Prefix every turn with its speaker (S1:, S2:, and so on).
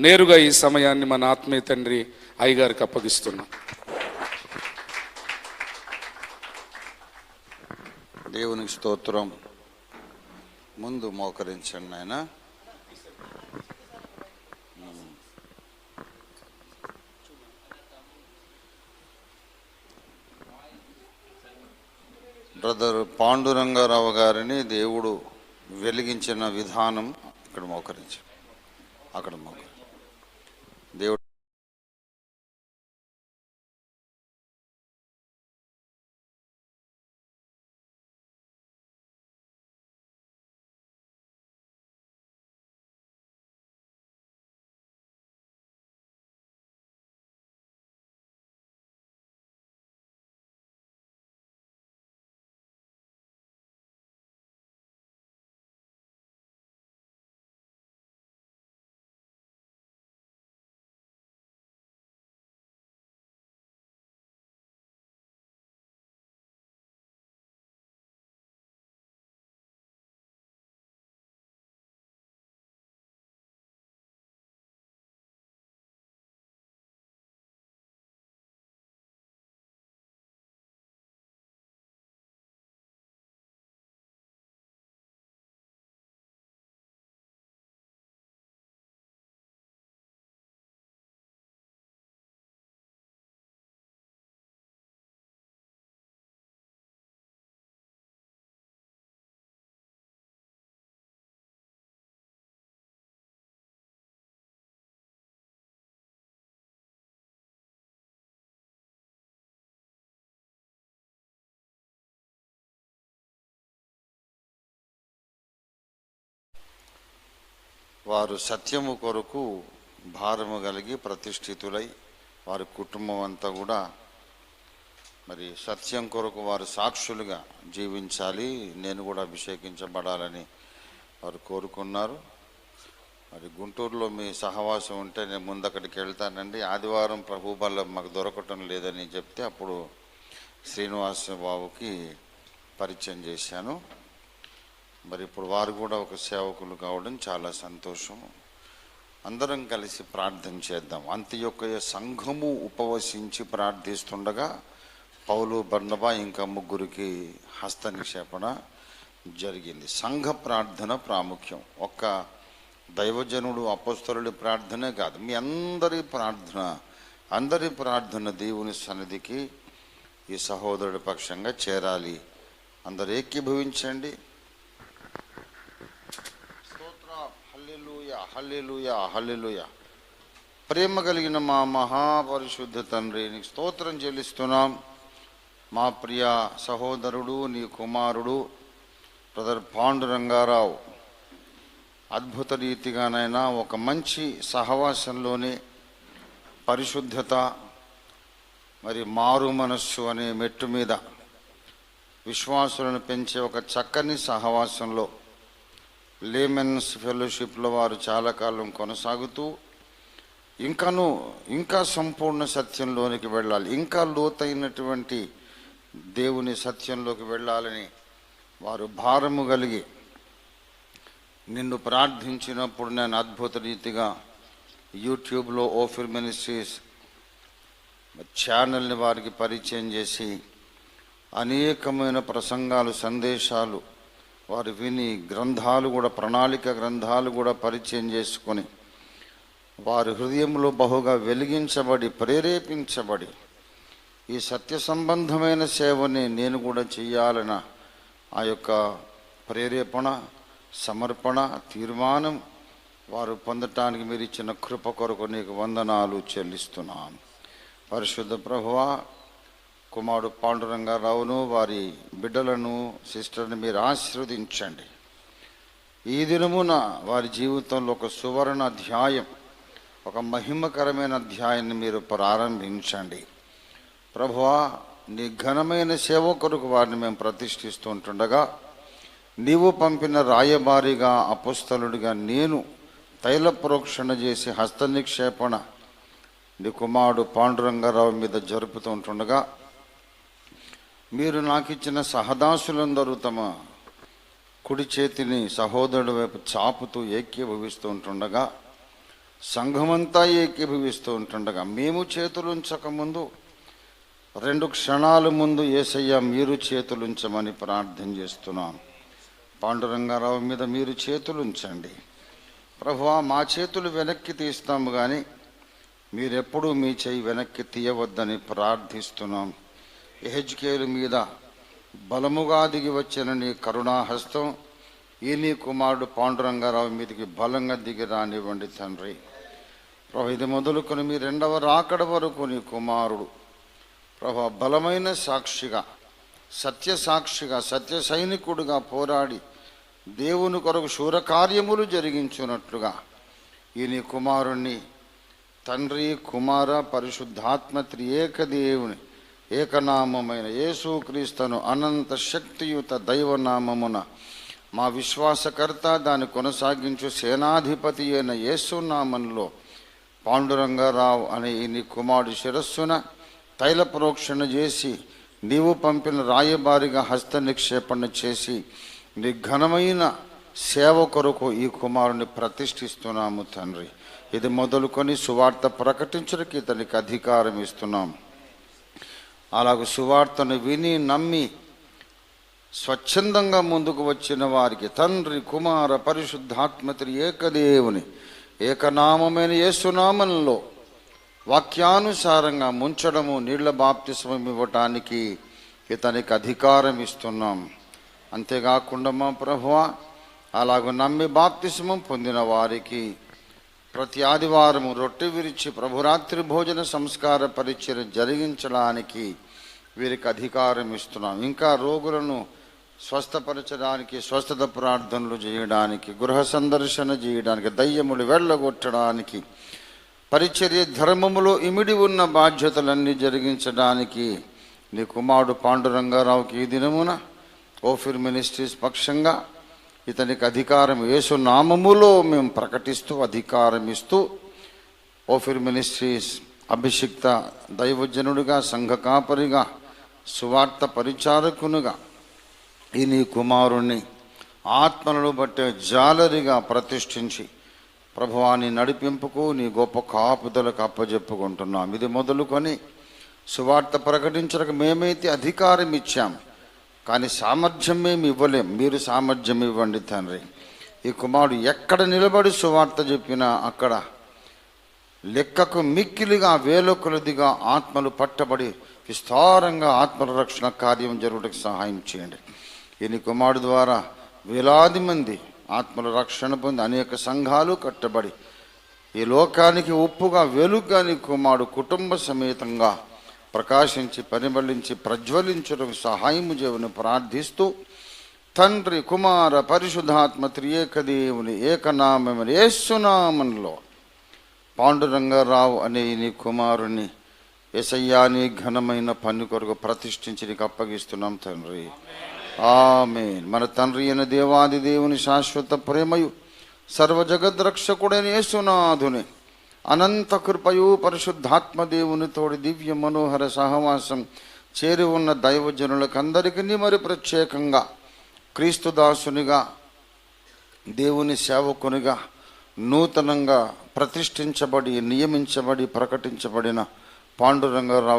S1: నేరుగా ఈ సమయాన్ని మన ఆత్మీయ తండ్రి అయ్యగారికి అప్పగిస్తున్నాం.
S2: దేవునికి స్తోత్రం. ముందు మోకరించండి ఆయన బ్రదర్ పాండురంగారావు గారిని దేవుడు వెలిగించిన విధానం ఇక్కడ మోకరించండి. అక్కడ మోకరి వారు సత్యము కొరకు భారము కలిగి ప్రతిష్ఠితులై వారి కుటుంబం అంతా కూడా మరి సత్యం కొరకు వారు సాక్షులుగా జీవించాలి నేను కూడా అభిషేకించబడాలని వారు కోరుకున్నారు. మరి గుంటూరులో మీ సహవాసం ఉంటే నేను ముందక్కడికి వెళ్తానండి. ఆదివారం ప్రభుబల్ల మాకు దొరకటం లేదని చెప్తే అప్పుడు శ్రీనివాస బాబుకి పరిచయం చేశాను. మరి ఇప్పుడు వారు కూడా ఒక సేవకులు కావడం చాలా సంతోషం. అందరం కలిసి ప్రార్థన చేద్దాం. అంత్యొక్కయ సంఘము ఉపవసించి ప్రార్థిస్తుండగా పౌలు బర్ణబా ఇంకా ముగ్గురికి హస్త నిక్షేపణ జరిగింది. సంఘ ప్రార్థన ప్రాముఖ్యం. ఒక్క దైవజనుడు అపస్తులుడి ప్రార్థనే కాదు. మీ అందరి ప్రార్థన అందరి ప్రార్థన దేవుని సన్నిధికి ఈ సహోదరుడి పక్షంగా చేరాలి. అందరు ఏకీభవించండి స్తోత్ర హల్లెలుయా హల్లెలుయా. ప్రేమ కలిగిన మా మహాపరిశుద్ధ తండ్రి నీకు స్తోత్రం చెల్లిస్తున్నాం. మా ప్రియ సహోదరుడు నీ కుమారుడు బ్రదర్ పాండురంగారావు అద్భుత రీతిగానైనా ఒక మంచి సహవాసంలోనే పరిశుద్ధత మరి మారు మనస్సు అనే మెట్టు మీద విశ్వాసులను పెంచే ఒక చక్కని సహవాసంలో లేమెన్స్ ఫెలోషిప్లో వారు చాలా కాలం కొనసాగుతూ ఇంకాను ఇంకా సంపూర్ణ సత్యంలోనికి వెళ్ళాలి. ఇంకా లోతైనటువంటి దేవుని సత్యంలోకి వెళ్ళాలని వారు భారము కలిగి నిన్ను ప్రార్థించినప్పుడు నేను అద్భుత రీతిగా యూట్యూబ్లో ఓఫిర్ మినిస్ట్రీస్ ఛానల్ని వారికి పరిచయం చేసి అనేకమైన ప్రసంగాలు సందేశాలు వారు విని గ్రంథాలు కూడా ప్రణాళిక గ్రంథాలు కూడా పరిచయం చేసుకొని వారి హృదయంలో బహుగా వెలిగించబడి ప్రేరేపించబడి ఈ సత్య సంబంధమైన సేవని నేను కూడా చేయాలన్న ఆ యొక్క ప్రేరేపణ సమర్పణ తీర్మానం వారు పొందటానికి మీరు ఇచ్చిన కృప కొరకు నీకు వందనాలు చెల్లిస్తున్నాను పరిశుద్ధ ప్రభువా కుమారుడు పాండురంగారావును వారి బిడ్డలను సిస్టర్ని మీరు ఆశీర్వదించండి. ఈ దినమున వారి జీవితంలో ఒక సువర్ణ అధ్యాయం ఒక మహిమకరమైన అధ్యాయాన్ని మీరు ప్రారంభించండి. ప్రభువా నీ ఘనమైన సేవ కొరకు వారిని మేము ప్రతిష్ఠిస్తూ ఉంటుండగా నీవు పంపిన రాయబారిగా అపుస్తలుడిగా నేను తైల ప్రోక్షణ చేసి హస్త నిక్షేపణ నీ కుమారుడు పాండురంగారావు మీద జరుపుతూ ఉంటుండగా మీరు నాకు ఇచ్చిన సహదాసులందరూ తమ కుడి చేతిని సహోదరుడు వైపు చాపుతూ ఏకీభవిస్తూ ఉంటుండగా సంఘమంతా ఏకీభవిస్తూ ఉంటుండగా మేము చేతులుంచక ముందు రెండు క్షణాల ముందు ఏసయ్య మీరు చేతులుంచమని ప్రార్థన చేస్తున్నాం. పాండురంగారావు మీద మీరు చేతులుంచండి ప్రభువా మా చేతులు వెనక్కి తీస్తాము కానీ మీరెప్పుడూ మీ చేయి వెనక్కి తీయవద్దని ప్రార్థిస్తున్నాం. ఎహెచ్కేలు మీద బలముగా దిగి వచ్చిన నీ కరుణాహస్తం ఈ నీ కుమారుడు పాండురంగారావు మీదకి బలంగా దిగి రానివ్వండి తండ్రి. ప్రభు ఇది మొదలుకొని మీ రెండవ రాకడ వరకు నీ కుమారుడు. ప్రభు బలమైన సాక్షిగా సత్య సాక్షిగా సత్య సైనికుడుగా పోరాడి దేవుని కొరకు శూరకార్యములు జరిగించున్నట్లుగా ఈ నీ కుమారుణ్ణి తండ్రి కుమార పరిశుద్ధాత్మ త్రియేక దేవుని ఏకనామమైన యేసుక్రీస్తును అనంత శక్తియుత దైవనామమున మా విశ్వాసకర్త దాన్ని కొనసాగించు సేనాధిపతి అయిన యేసునామంలో పాండురంగారావు అనే ఈ నీ శిరస్సున తైల ప్రోక్షణ చేసి నీవు పంపిన రాయబారిగా హస్త నిక్షేపణ చేసి నీ ఘనమైన సేవ కొరకు ఈ కుమారుని ప్రతిష్ఠిస్తున్నాము తండ్రి. ఇది మొదలుకొని సువార్త ప్రకటించడానికి ఇతనికి అధికారం ఇస్తున్నాం. అలాగ సువార్తను విని నమ్మి స్వచ్ఛందంగా ముందుకు వచ్చిన వారికి తండ్రి కుమార పరిశుద్ధాత్మతి ఏకదేవుని ఏకనామమైన యేసునామంలో వాక్యానుసారంగా ముంచడము నీళ్ళ బాప్తిస్మం ఇవ్వటానికి ఇతనికి అధికారం ఇస్తున్నాం. అంతేకాకుండా మా ప్రభువ అలాగ నమ్మి బాప్తిస్మం పొందిన వారికి ప్రతి ఆదివారం రొట్టె విరిచి ప్రభురాత్రి భోజన సంస్కార పరిచయం జరిగించడానికి వీరికి అధికారం ఇస్తున్నాం. ఇంకా రోగులను స్వస్థపరచడానికి స్వస్థత ప్రార్థనలు చేయడానికి గృహ సందర్శన చేయడానికి దయ్యములు వెళ్ళగొట్టడానికి పరిచర్య ధర్మములో ఇమిడి ఉన్న బాధ్యతలన్నీ జరిగించడానికి నీ కుమారుడు పాండురంగారావుకి ఈ దినమున ఓఫిర్ మినిస్ట్రీస్ పక్షంగా ఇతనికి అధికారం యేసు నామములో మేము ప్రకటిస్తూ అధికారం ఇస్తూ ఓఫిర్ మినిస్ట్రీస్ అభిషిక్త దైవజనుడిగా సంఘ కాపరిగా సువార్త పరిచారకునుగా ఈ నీ కుమారుణ్ణి ఆత్మలను బట్టే జాలరిగా ప్రతిష్ఠించి ప్రభువాని నడిపింపుకు నీ గొప్ప కాపుదలకు అప్పజెప్పుకుంటున్నాం. ఇది మొదలుకొని సువార్త ప్రకటించడానికి మేమైతే అధికారం ఇచ్చాం కానీ సామర్థ్యం మేము ఇవ్వలేం. మీరు సామర్థ్యం ఇవ్వండి తండ్రి. ఈ కుమారుడు ఎక్కడ నిలబడి సువార్త చెప్పినా అక్కడ లెక్కకు మిక్కిలిగా వేల కొలదిగా ఆత్మలు పట్టబడి విస్తారంగా ఆత్మల రక్షణ కార్యం జరుగుటకు సహాయం చేయండి. ఈయన కుమారుడు ద్వారా వేలాది మంది ఆత్మల రక్షణ పొంది అనేక సంఘాలు కట్టబడి ఈ లోకానికి ఉప్పుగా వెలుగుగా నీ కుమారుడు కుటుంబ సమేతంగా ప్రకాశించి పరిమళించి ప్రజ్వలించడం సహాయము చేయని ప్రార్థిస్తూ తండ్రి కుమార పరిశుధాత్మ త్రియేక దేవుని ఏకనామని ఏసునామంలో పాండురంగారావు అనే నీ కుమారుని ఎసయ్యాని ఘనమైన పన్ను కొరకు ప్రతిష్ఠించి నీకు అప్పగిస్తున్నాం తండ్రి. ఆమె మన తండ్రి అయిన దేవాది దేవుని శాశ్వత ప్రేమయు సర్వజగద్రక్షకుడైన యేసునాథుని అనంత కృపయు పరిశుద్ధాత్మ తోడి దివ్య మనోహర సహవాసం చేరి ఉన్న దైవజనులకందరికీ మరి ప్రత్యేకంగా క్రీస్తుదాసునిగా దేవుని సేవకునిగా నూతనంగా ప్రతిష్ఠించబడి నియమించబడి ప్రకటించబడిన పాండురంగారావు